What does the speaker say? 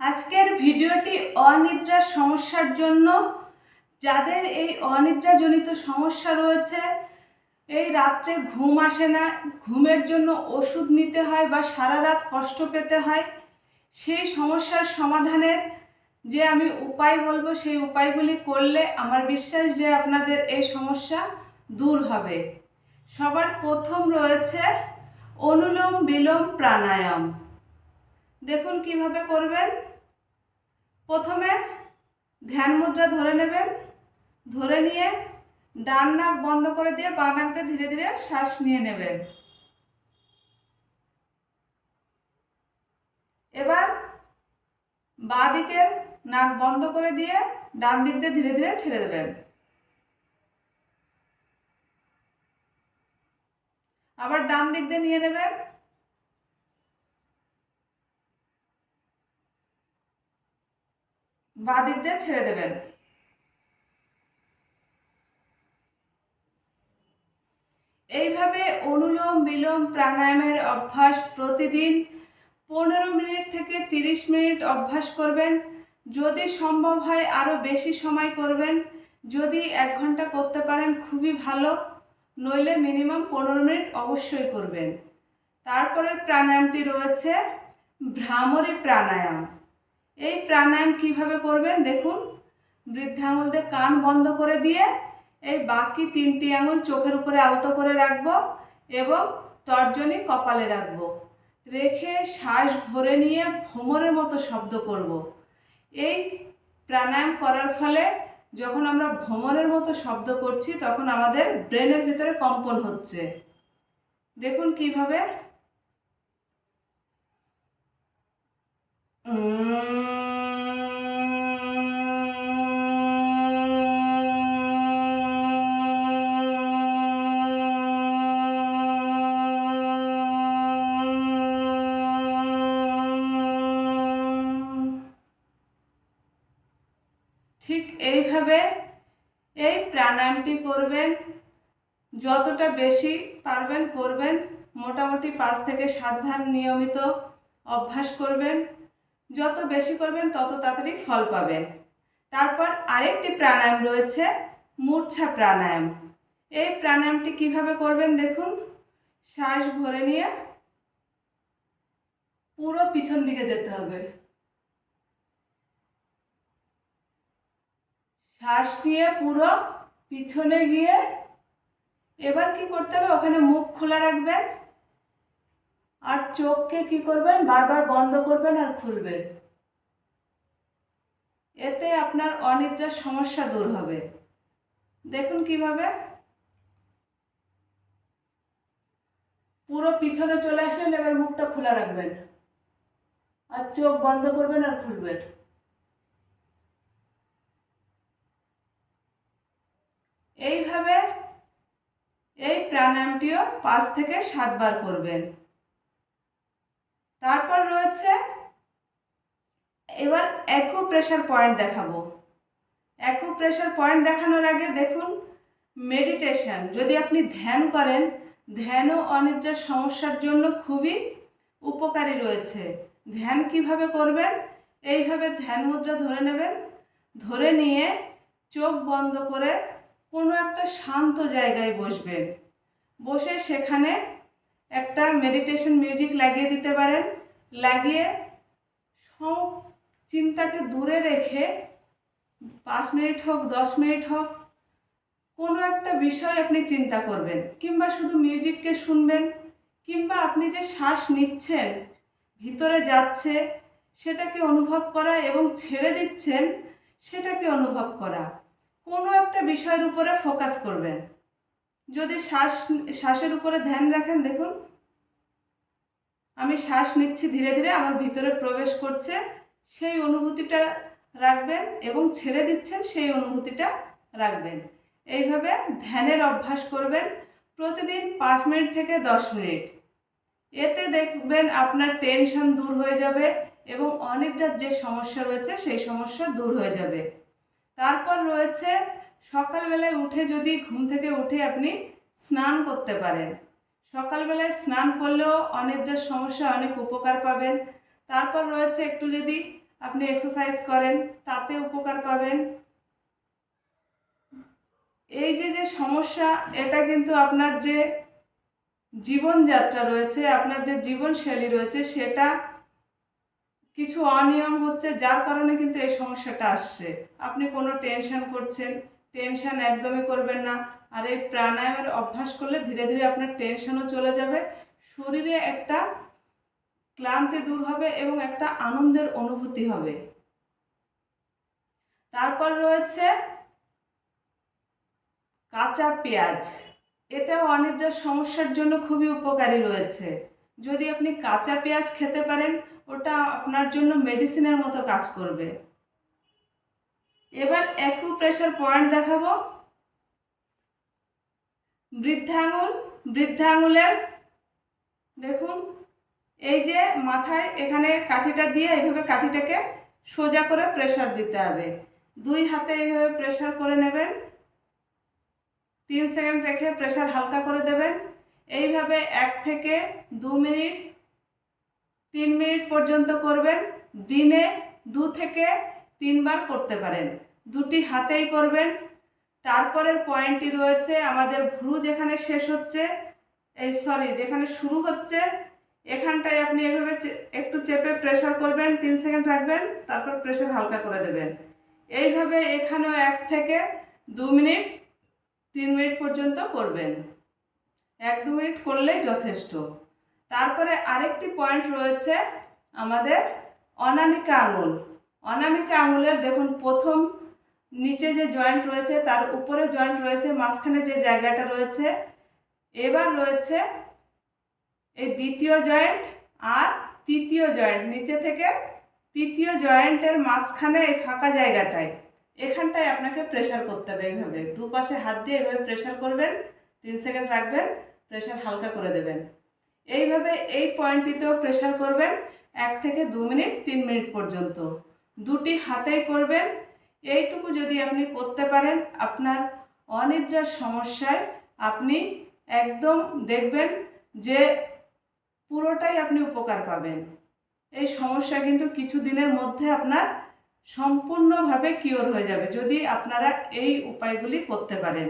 আজকের ভিডিওটি অনিদ্রার সমস্যার জন্য। যাদের এই অনিদ্রাজনিত সমস্যা রয়েছে, এই রাত্রে ঘুম আসে না, ঘুমের জন্য ওষুধ নিতে হয় বা সারা রাত কষ্ট পেতে হয়, সেই সমস্যার সমাধানের যে আমি উপায় বলব, সেই উপায়গুলি করলে আমার বিশ্বাস যে আপনাদের এই সমস্যা দূর হবে। সবার প্রথম রয়েছে অনুলোম বিলোম প্রাণায়াম। দেখুন কীভাবে করবেন। প্রথমে ধ্যান মুদ্রা ধরে নেবেন। ধরে নিয়ে ডান নাক বন্ধ করে দিয়ে বাঁ নাক দিয়ে ধীরে ধীরে শ্বাস নিয়ে নেবেন। এবার বাঁ দিকের নাক বন্ধ করে দিয়ে ডান দিক দিয়ে ধীরে ধীরে ছেড়ে দেবেন। আবার ডান দিক দিয়ে নিয়ে নেবেন। বাঁ ছেড়ে দেবেন। এইভাবে অনুলোম বিলোম প্রাণায়ামের অভ্যাস প্রতিদিন পনেরো মিনিট থেকে তিরিশ মিনিট অভ্যাস করবেন। যদি সম্ভব হয় আরও বেশি সময় করবেন। যদি এক ঘণ্টা করতে পারেন খুবই ভালো, নইলে মিনিমাম পনেরো মিনিট অবশ্যই করবেন। তারপরের প্রাণায়ামটি রয়েছে ভ্রামরী প্রাণায়াম। এই প্রাণায়াম কীভাবে করবেন দেখুন। বৃদ্ধাঙ্গুল দিয়ে কান বন্ধ করে দিয়ে এই বাকি তিনটি আঙুল চোখের উপরে আলতো করে রাখব এবং তর্জনী কপালে রাখব। রেখে শ্বাস ভরে নিয়ে ভ্রমরের মতো শব্দ করব। এই প্রাণায়াম করার ফলে যখন আমরা ভ্রমরের মতো শব্দ করছি তখন আমাদের ব্রেনের ভিতরে কম্পন হচ্ছে। দেখুন কীভাবে ঠিক এইভাবে এই প্রাণায়ামটি করবেন, যতটা বেশি পারবেন করবেন, মোটামুটি পাঁচ থেকে সাতবার নিয়মিত অভ্যাস করবেন। যত বেশি করবেন, তত তাড়াতাড়ি ফল পাবেন। তারপর আরেকটি প্রাণায়াম রয়েছে, মূর্ছা প্রাণায়াম। এই প্রাণায়ামটি কীভাবে করবেন দেখুন। শ্বাস ভরে নিয়ে পুরো পিছন দিকে যেতে হবে। শ্বাস নিয়ে পুরো পিছনে গিয়ে এবার কি করতে হবে? ওখানে মুখ খোলা রাখবেন। আর চোখকে কি করবেন? বারবার বন্ধ করবেন আর খুলবেন। এতে আপনার অনিদ্রার সমস্যা দূর হবে। দেখুন কীভাবে। পুরো পিছনে চলে আসলেন, এবার মুখটা খোলা রাখবেন। আর চোখ বন্ধ করবেন আর খুলবেন। এইভাবে এই প্রাণায়ামটিও পাঁচ থেকে সাতবার করবেন। রয়েছে। এবার অ্যাকু প্রেশার পয়েন্ট দেখাবো। অ্যাকু প্রেশার পয়েন্ট দেখানোর আগে দেখুন মেডিটেশন যদি আপনি ধ্যান করেন ধ্যানও অনিদ্রার সমস্যার জন্য খুবই উপকারী রয়েছে। ধ্যান কীভাবে করবেন? এইভাবে ধ্যান মুদ্রা ধরে নেবেন। ধরে নিয়ে চোখ বন্ধ করে কোনো একটা শান্ত জায়গায় বসবেন। বসে সেখানে একটা মেডিটেশন মিউজিক লাগিয়ে দিতে পারেন। লাগিয়ে সব চিন্তাকে দূরে রেখে পাঁচ মিনিট হোক, দশ মিনিট হোক, কোনো একটা বিষয় আপনি চিন্তা করবেন। কিংবা শুধু মিউজিককে শুনবেন, কিংবা আপনি যে শ্বাস নিচ্ছেন, ভিতরে যাচ্ছে, সেটাকে অনুভব করা এবং ছেড়ে দিচ্ছেন, সেটাকে অনুভব করা। কোনো একটা বিষয়ের উপরে ফোকাস করবেন। যদি শ্বাস, শ্বাসের উপরে ধ্যান রাখেন, দেখুন আমি শ্বাস নিচ্ছি ধীরে ধীরে, আমার ভিতরে প্রবেশ করছে। সেই অনুভূতিটা রাখবেন এবং ছেড়ে দিচ্ছেন, সেই অনুভূতিটা রাখবেন। এইভাবে ধ্যানের অভ্যাস করবেন প্রতিদিন পাঁচ মিনিট থেকে দশ মিনিট। এতে দেখবেন আপনার টেনশন দূর হয়ে যাবে এবং অনিদ্রার যে সমস্যা রয়েছে, সেই সমস্যা দূর হয়ে যাবে। তারপর রয়েছে সকালবেলায় উঠে যদি ঘুম থেকে উঠে আপনি স্নান করতে পারেন। সকালবেলায় স্নান করলেও অনিদ্রার সমস্যা অনেক উপকার পাবেন। তারপর রয়েছে একটু যদি আপনি এক্সারসাইজ করেন, তাতে উপকার পাবেন। এই যে যে সমস্যা, এটা কিন্তু আপনার যে জীবনযাত্রা রয়েছে, আপনার যে জীবনশৈলী রয়েছে, সেটা কিছু অনিয়ম হচ্ছে, যার কারণে কিন্তু এই সমস্যাটা আসছে। আপনি কোনো টেনশন করছেন টেনশন একদমই করবেন না। আর এই প্রাণায়ামের অভ্যাস করলে ধীরে ধীরে আপনার টেনশনও চলে যাবে। শরীরে একটা ক্লান্তি দূর হবে এবং একটা আনন্দের অনুভূতি হবে। তারপর রয়েছে কাঁচা পেঁয়াজ। এটাও অনিদ্রার সমস্যার জন্য খুবই উপকারী রয়েছে। যদি আপনি কাঁচা পেঁয়াজ খেতে পারেন, ওটা আপনার জন্য মেডিসিনের মতো কাজ করবে। এবার একু প্রেশার পয়েন্ট দেখাবো। বৃদ্ধাঙ্গুল, বৃদ্ধাঙ্গুলের, দেখুন, এই যে মাথায় এখানে কাঠিটা দিয়ে এইভাবে কাঠিটাকে সোজা করে প্রেশার দিতে হবে। দুই হাতে এইভাবে প্রেশার করে নেবেন। তিন সেকেন্ড রেখে প্রেশার হালকা করে দেবেন। এইভাবে এক থেকে দু মিনিট, তিন মিনিট পর্যন্ত করবেন। দিনে দু থেকে তিনবার করতে পারেন। দুটি হাতেই করবেন। তারপরের পয়েন্টটি রয়েছে, আমাদের ভ্রু যেখানে শেষ হচ্ছে, এই সরি যেখানে শুরু হচ্ছে, এখানটায় আপনি এভাবে একটু চেপে প্রেশার করবেন, তিন সেকেন্ড রাখবেন, তারপর প্রেশার হালকা করে দেবেন। এইভাবে এখানেও এক থেকে দু মিনিট, তিন মিনিট পর্যন্ত করবেন। এক দু মিনিট করলেই যথেষ্ট। তারপরে আরেকটি পয়েন্ট রয়েছে আমাদের অনামিকা আঙুল। অনামিকা আঙুলের দেখুন, প্রথম নিচে যে জয়েন্ট রয়েছে, তার উপরে জয়েন্ট রয়েছে, মাঝখানে যে জায়গাটা রয়েছে, এবার রয়েছে এই দ্বিতীয় জয়েন্ট আর তৃতীয় জয়েন্ট নিচে থেকে তৃতীয় জয়েন্টের মাঝখানে এই ফাঁকা জায়গাটায়। এখানটায় আপনাকে প্রেশার করতে হবে এইভাবে। দুপাশে হাত দিয়ে এভাবে প্রেশার করবেন, তিন সেকেন্ড রাখবেন প্রেশার হালকা করে দেবেন। এইভাবে এই পয়েন্টটিতেও প্রেশার করবেন, এক থেকে দু মিনিট, তিন মিনিট পর্যন্ত। দুটি হাতেই করবেন এইটুকু যদি আপনি করতে পারেন, আপনার অনিদ্রার সমস্যায় আপনি একদম দেখবেন যে পুরোটাই আপনি উপকার পাবেন। এই সমস্যা কিন্তু কিছু দিনের মধ্যে আপনার সম্পূর্ণভাবে কিওর হয়ে যাবে, যদি আপনারা এই উপায়গুলি করতে পারেন।